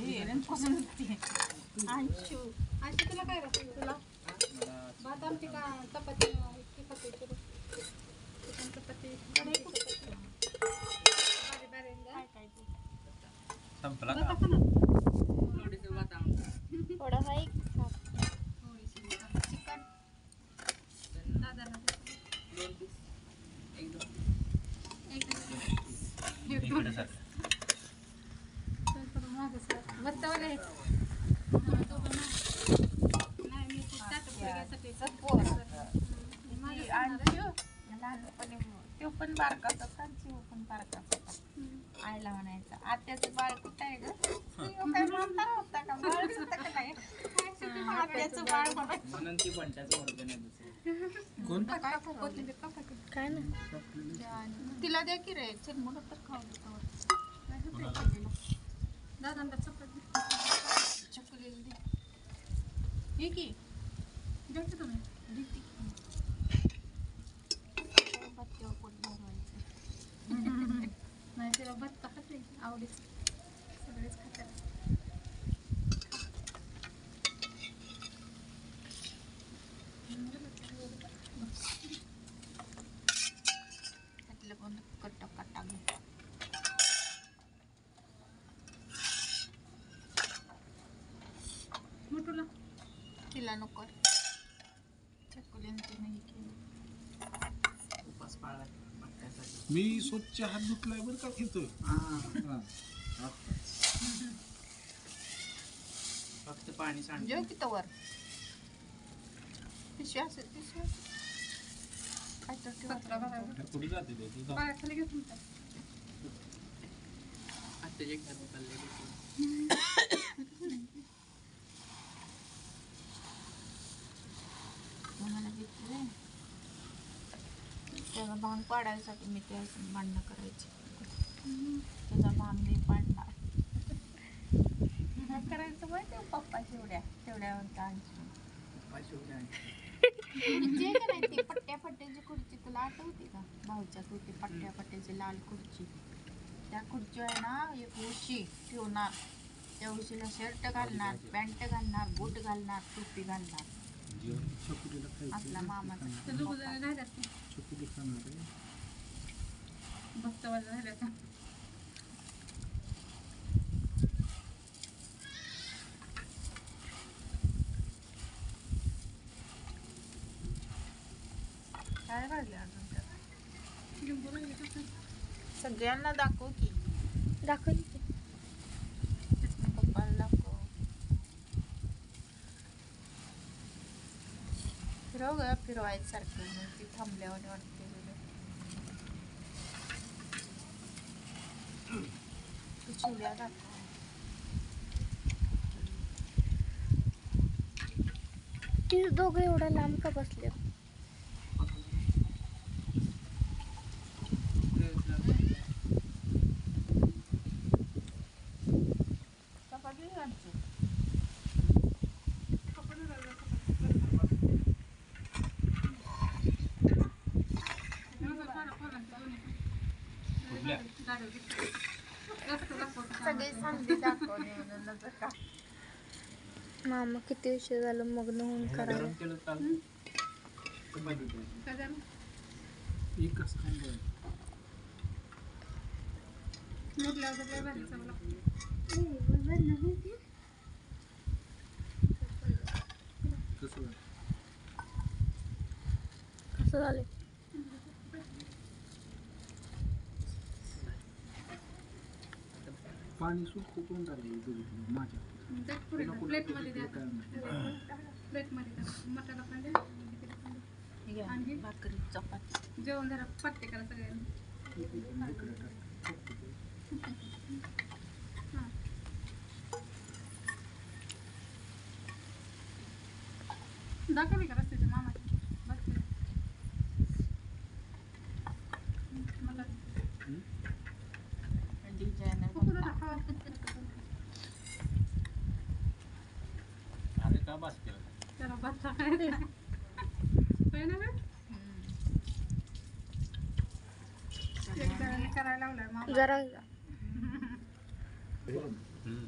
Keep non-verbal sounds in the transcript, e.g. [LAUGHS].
हे अंशू अंशू तुला काय लागतं तुला? भात आमटी का चपाती. चिकन चपाती संपला का? का ना थोडीशी भात आमटी. थोडा नाही थोडीशी चिकन. दादाला दे. दोन एक दोन एक इकडे सर तर थोडं मागं सर. मस्त वाले आहे. नाही मी ते ताटं पुढे पोर. मागं अंशू लहानपणी तो पण बारकाच होता शिव पण बारकाच होता. आईला म्हणायचं आत्याचं बाळ कुठं आहे ग? शिव काय म्हातारा होता का? बाळ होता का नाही आत्याचं बाळ म्हणायचं. म्हणून ती पण त्याच ओळख नाही दुसरी. कोण? काय कोथिंबीर का टाकली? काय ना? तिला द्या की रे चिरमुड तर खाऊ देतो. दादांना चपाती. चकुलीला दे. हे की. तुम्ही. देते [LAUGHS] नाही तिला भत्ता खाते. आवडीचं सगळेच खातात. मोठूला तिला नको. चकुलीने ती नाही केली. उपास पाळला मी स्वच्छ हात धुतलाय बरं का घेतोय फक्त पाणी सांड जेव की तवर. पिशवी असेल पिशवी असेल. काय तर ठेवा. पत्रा भरायला कुठे जाते ते तू जा. पाया खाली घे तुमच्या हात खाल्ले मला घेतलं त्याला भांग पाडायसाठी मी ते असं भांडणं करायची. त्याचा भांग मी पाडणार. काय करायचं माहिती आहे पप्पा शेवड्या आणखी जे का नाही ती पट्ट्या पट्ट्याची खुर्ची तुला आठवते का? भाऊच्या होती पट्ट्या पट्ट्याची लाल खुर्ची. त्या खुर्ची आहे ना एक उशी ठेवणार. त्या उशीला शर्ट घालणार पॅन्ट घालणार बूट घालणार टोपी घालणार. चकुलीला आपला मामाचा तर दोघं जण राहिल्यात ते. चकुली खाणार आहे भक्तवाले राहिल्यात काय राहिले अजून त्यात? लिंबू राहिले का काय? सगळ्यांना दाखव की दाखवली पप्पाला दाखव फिरव ग फिरवायचं सारखं मग ती थांबल्यावर वाटते तुला. तू चिवड्या दाखव ती दोघं एवढा लांब का बसले [LAUGHS] मामा किती उशीर झालं मग्न होऊन करायला गरम झालं बरं? मोडल्यावर तर लय भारी चव लागते. कसं बरं? कसं झालं पाणी सुट कुठून टाकलं बघितलं माझ्या प्लेटमध्ये द्या. प्लेटमध्ये द्या. मटाला पण द्या. आणखी? भाकरी चपाती जेवण जरा पट्टे करा सगळ्यांनी. हां दाखवली का रस्त्याच्या मामाची बघते मला हं? डिझाईन कुकुला दाखवा अरे का बस केलं त्याला बच्चा ना करायला लावलाय जरा हम्म.